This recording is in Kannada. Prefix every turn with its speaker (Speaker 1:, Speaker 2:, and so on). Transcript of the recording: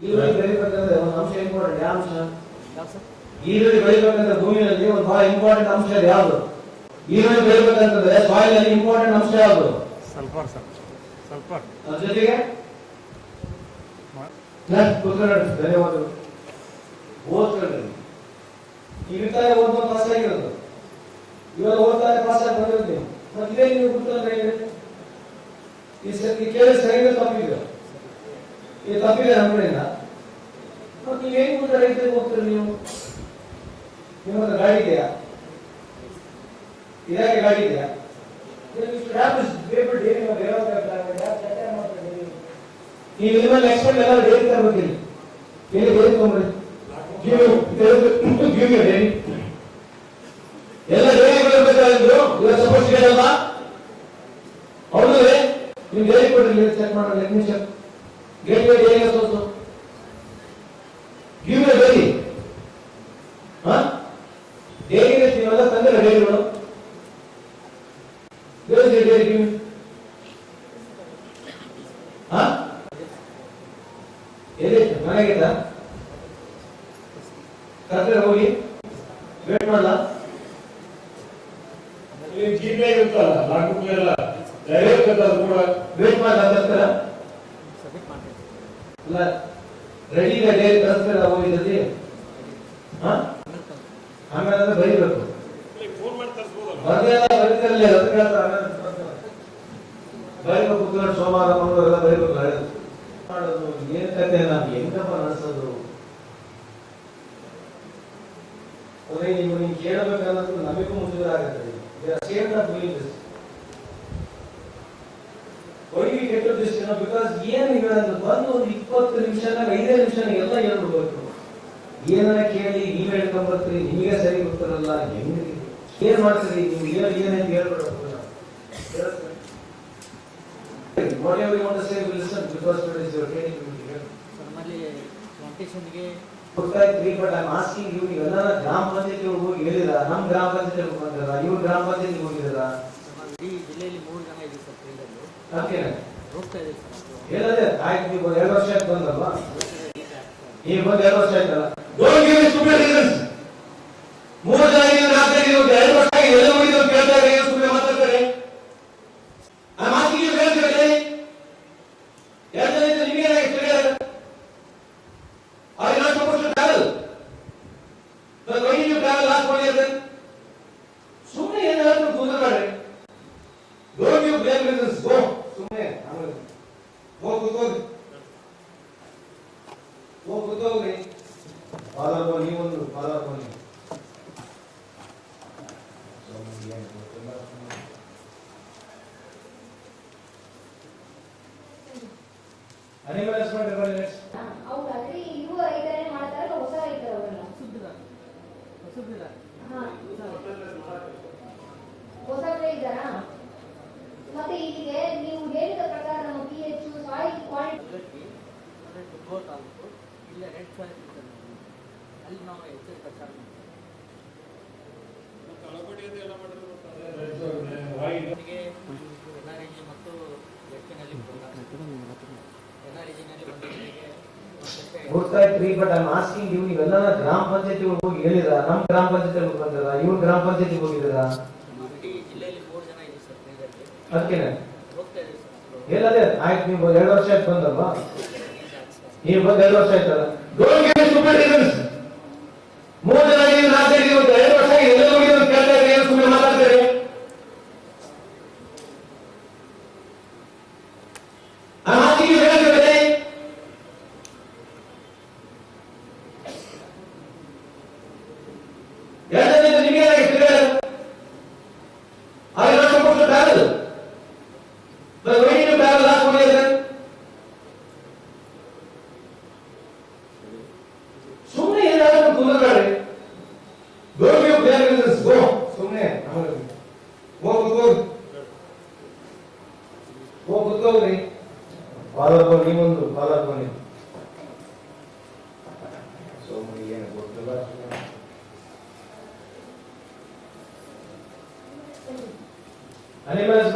Speaker 1: ಈರುಳ್ಳಿ ಬೆಳಿಬೇಕಂದ್ರೆ ಒಂದು ಅಂಶ ಇಂಪಾರ್ಟೆಂಟ್ ಯಾವ ಅಂಶ?
Speaker 2: ಯಾವ ಸರ್
Speaker 1: ಈರುಳ್ಳಿ ಬೆಳಿಬೇಕಂದ್ರೆ ಭೂಮಿಯಲ್ಲಿ ಒಂದು ಬಹಳ ಇಂಪಾರ್ಟೆಂಟ್ ಅಂಶ ಇದೆ ಯಾವುದು? ಈರುಳ್ಳಿ ಬೆಳಿಬೇಕಂತಂದ್ರೆ ಸಾಯಿಲ್ ಅಲ್ಲಿ ಇಂಪಾರ್ಟೆಂಟ್ ಅಂಶ ಯಾವುದು?
Speaker 2: ಸಲ್ಫರ್ ಸರ್ ಸಲ್ಫರ್
Speaker 1: ಅದ್ರ ಜೊತೆಗೆ? ನೆಕ್ಸ್ಟ್ ಧನ್ಯವಾದಗಳು. ಓದ್ಕೊಳ್ಳಿ. ಈಗ ತಾನೇ ಓದ್ಕೊಂಡು ಪಾಸ್ ಆಗಿರೋದು. ಇವಾಗ ಓದ್ತಾರೆ ಪಾಸ್ ಆಗಿ ಬಂದಿರ್ತೀನಿ ಮತ್ತೆ ಇದೇ ನೀವು? ಈ ಕೇಳಿ ಸರಿಯಾಗಿ ತಪ್ಪಿದೆ. ಈ ತಪ್ಪಿದೆ ನಮ್ಮ ಕಡೆಯಿಂದ. ರೈತರಿಗೆ ಹೋಗ್ತೀರಿ ನೀವು. ನಿಮ್ಮ ಗಾಡಿ ಇದೆಯಾ? ಇದಾಗೆ ಗಾಡಿ ಇದೆಯಾ? ನೀವು ಟೈಮ್ ಎಲ್ಲ ಡೈರಿ ತರಬೇಕಿಲ್ಲ. ಎಲ್ಲಿ ಡೈರಿ ತಗೊಂಡ್ರಿ ಗಿವ್ ಗಿವ್ ಡೈರಿ ಎಲ್ಲ ಡೈರಿ ಬರಬೇಕಾಗಿದ್ರು ಇವಾಗ ಸಪೋಸ್ ಹೌದು ನೀವು ಡೈರಿ ಕೊಡ್ರಿ ಚೆಕ್ ಮಾಡೋಣ ಚೆಕ್ ಗೇಟ್ ವೇ ಡೈರಿ ತೋರಿಸು ಗಿವ್ ಮಿ ಡೈರಿ ಹಾ diary Where is your dairy ಹಾ? ಎಲ್ಲಿ ಮನೆಗಿದ್ದ ಕರ್ದ್ರೆ ಹೋಗಿ. ವೇಟ್ ಮಾಡಲ್ಲ?
Speaker 3: ಜೀಪೇ ಇರುತ್ತಲ್ಲ ನಾಲ್ಕು ಎಲ್ಲ. ಅದು ಕೂಡ.
Speaker 1: ವೇಟ್ ಮಾಡಲ್ಲ ಅಲ್ಲ ರೆಡಿ ಡೈರಿ ಕರ್ಸ್ತಾರ ಹೋಗಿದ್ದಲ್ಲಿ? ಹಾ? ಆಮೇಲೆ ಬರೀಬೇಕು. ಬರ್ತಾರೆ. ಬರೀಬೇಕು ಮಾಡೋದು, ಏನ್ ಹೆಂಗಪ್ಪ ನೀವು ನಮಗೂ ಆಗುತ್ತೆ. Same of doing this why we get to this you because ಏನ್ ಒಂದು ಇಪ್ಪತ್ತು ಐದೇ ಎಲ್ಲ ಏನಾರ ಕೇಳಿ, ನೀವ್ ಹೇಳ್ಕೊಂಬರ್ತೀರಿ, ನಿಮಗೆ ಸರಿ ಗೊತ್ತಿರಲ್ಲ, ಹೆಂಗ್ ಏನ್ ಮಾಡ್ತೀರಿ? ನೀವು ಏನ್ ಏನಂತ ಹೇಳ್ಬಿಡ್ಬೇಕು Whatever you want to say, we listen because today is your training. ಹೋಗ್ತಾ ಇದ್ರಿ ಬಟ್ ಐ ಯು ನೀವೆಲ್ಲ ಗ್ರಾಮ ಪಂಚಾಯತಿ ಹೋಗಿ ಹೇಳಿದ್ರ? ನಮ್ ಗ್ರಾಮ ಪಂಚಾಯತಿ ಬಂದಿರ ಇವ್ರ ಗ್ರಾಮ ಪಂಚಾಯತಿ ಹೋಗಿದ್ರ
Speaker 2: ನಾವು ಇಡೀ ಜಿಲ್ಲೆಯಲ್ಲಿ ಮೂರು ಜನ ಇದ್ದೀವಿ ಸರ್ ಫೀಲ್ಡಲ್ಲಿ ಹೋಗ್ತಾ ಇದ್ದೀವಿ ಸರ್
Speaker 1: ಹೇಳದೆ ಆಯ್ತು ನೀವು ಎರಡು ವರ್ಷ ಆಯ್ತು ಬಂದಲ್ವಾ ಈಗ ಬಂದು ಎರಡು ವರ್ಷ ಆಯ್ತಲ್ಲ ಸ್ಟುಪಿಡ್ ರೀಸನ್ಸ್ ಮೂರು ಜನ ಇದ್ದೀವಿ ನಾಲ್ಕು ಜನ ಇದ್ದೀವಿ ಎರಡು ವರ್ಷ ಆಗಿ ಎಲ್ಲ ಮುಗಿದು ಕೇಳ್ತಾರೆ ಏನು ಸುಮ್ಮನೆ ಮಾತಾಡ್ತಾರೆ ಆ ಮಾತಿಗೆ ನೀವು ಹೇಳ್ತೀರಲ್ಲ ಎರಡು ಜನ ಇದ್ದು ನಿಮಗೆ ಏನಾಗಿ ತಿಳಿಯಲ್ಲ Are you not supposed to travel? But why did you travel last one year then? ಸುಮ್ಮನೆ ಏನಾದ್ರು ಕೂತ್ಕೊಳ್ಳಿ don't you blame reasons go ಸುಮ್ಮನೆ ಹೋಗಿ ಕೂತ್ಕೋಗಿ ಹೋಗಿ ಕೂತ್ಕೋಗ್ರಿ ಫಾದರ್ ನೀವೊಂದು ಬನ್ನಿ ನೆಕ್ಸ್ಟ್
Speaker 4: ಹೌದಾದ್ರೆ ಹೊಸ ಐತೆ ಅವರೆಲ್ಲ
Speaker 2: ಹೊಸಬ್ರಿಲ್ಲ
Speaker 4: ಹಾ. ಹೊಸ ಇದ್ದಾರಾ? ಮತ್ತೆ ಇಲ್ಲಿಗೆ ನೀವು ಹೇಳಿದ ಪ್ರಕಾರ
Speaker 2: ತಾಲೂಕು ಇಲ್ಲೇ ರೆಡ್ ಇರ್ತದೆ ಅಲ್ಲಿ ನಾವು ಹೆಚ್ಚು ಪ್ರಚಾರ ಮಾಡ್ತೀವಿ
Speaker 3: ತಳಬಡಿಯದು ಎಲ್ಲ ಮಾಡಿದ್ರು
Speaker 2: ನನಗೆ ಎನ್ ಆರ್ ಇ ಮತ್ತು ವೆಟ್ಟಿನಲ್ಲಿ ಎನ್ ಆರ್ ಇಜಿನಲ್ಲಿ ಬಂದಿದ್ದಕ್ಕೆ
Speaker 1: ಹೋಗ್ತಾ ಇದ್ರಿ ಬಟ್ ಐ ಆಸ್ಕಿಂಗ್ ಯು ನೀವೆಲ್ಲ ಗ್ರಾಮ ಪಂಚಾಯತಿ ಹೋಗಿ ಹೇಳಿದ್ರ ನಮ್ ಗ್ರಾಮ ಪಂಚಾಯತಿ ಬಂದಿರ ಇವ್ರ ಗ್ರಾಮ ಪಂಚಾಯತಿ
Speaker 2: ಫೀಲ್ಡಲ್ಲಿ
Speaker 1: ಅದಕ್ಕೆ
Speaker 2: ಹೋಗ್ತಾ ಇದ್ದೀವಿ
Speaker 1: ಹೇಳದೆ, ಆಯ್ತು, ನೀವು ಎರಡು ವರ್ಷ ಆಯ್ತು ಬಂದಲ್ವಾ? ನೀವು ಬಂದು ಎರಡು ವರ್ಷ ಆಯ್ತಲ್ಲ? ಡೋಂಟ್ ಗಿವ್ ಸೂಪರ್ ರೀಸನ್ಸ್ ಮೂರು ಜನ ಇದ್ದೀವಿ ನಾಲ್ಕು ಜನ ಇದ್ದೀವಿ ಎರಡು ವರ್ಷ ಆಗಿ ಎಲ್ಲ ಮುಗಿದು ಕೇಳ್ತಾ ಇದ್ರಿ ಏನು ಸುಮ್ಮನೆ ಮಾತಾಡ್ತಾರೆ ಆ ಮಾತಿಗೆ ಹೇಳ್ತಿದ್ರೆ ಎರಡು ಜನ ಇದ್ದು ನಿಮಗೆ ಏನಾಗಿ ತಿಳಿಯಲ್ಲ Are you not supposed to travel? But when did you travel last one year then? ಸುಮ್ಮನೆ ಕುಂದ್ರಬೇಡಿ ಡೋಂಟ್ ಯು ಗೋ ಅನಿಮಲ್ಸ್